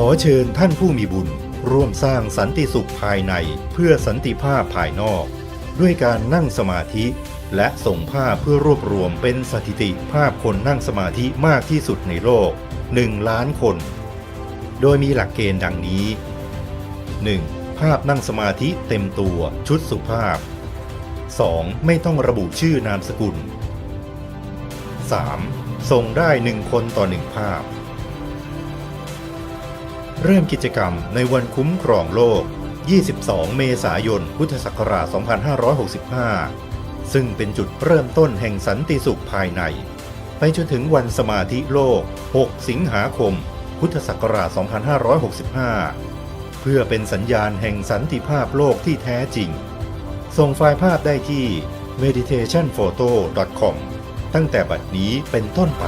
ขอเชิญท่านผู้มีบุญ ร่วมสร้างสันติสุขภายในเพื่อสันติภาพภายนอก ด้วยการนั่งสมาธิ และส่งภาพเพื่อรวบรวมเป็นสถิติภาพคนนั่งสมาธิมากที่สุดในโลก 1 ล้านคน โดยมีหลักเกณฑ์ดังนี้ 1. ภาพนั่งสมาธิเต็มตัวชุดสุภาพ 2. ไม่ต้องระบุชื่อนามสกุล 3. ส่งได้1คนต่อ1ภาพ เริ่มกิจกรรมในวันคุ้มครองโลก 22 เมษายน พุทธศักราช 2565 ซึ่งเป็นจุดเริ่มต้นแห่งสันติสุขภายใน ไปจนถึงวันสมาธิโลก 6 สิงหาคม พุทธศักราช 2565 เพื่อเป็นสัญญาณแห่งสันติภาพโลกที่แท้จริง ส่งไฟล์ภาพได้ที่ meditationphoto.com ตั้งแต่บัดนี้เป็นต้นไป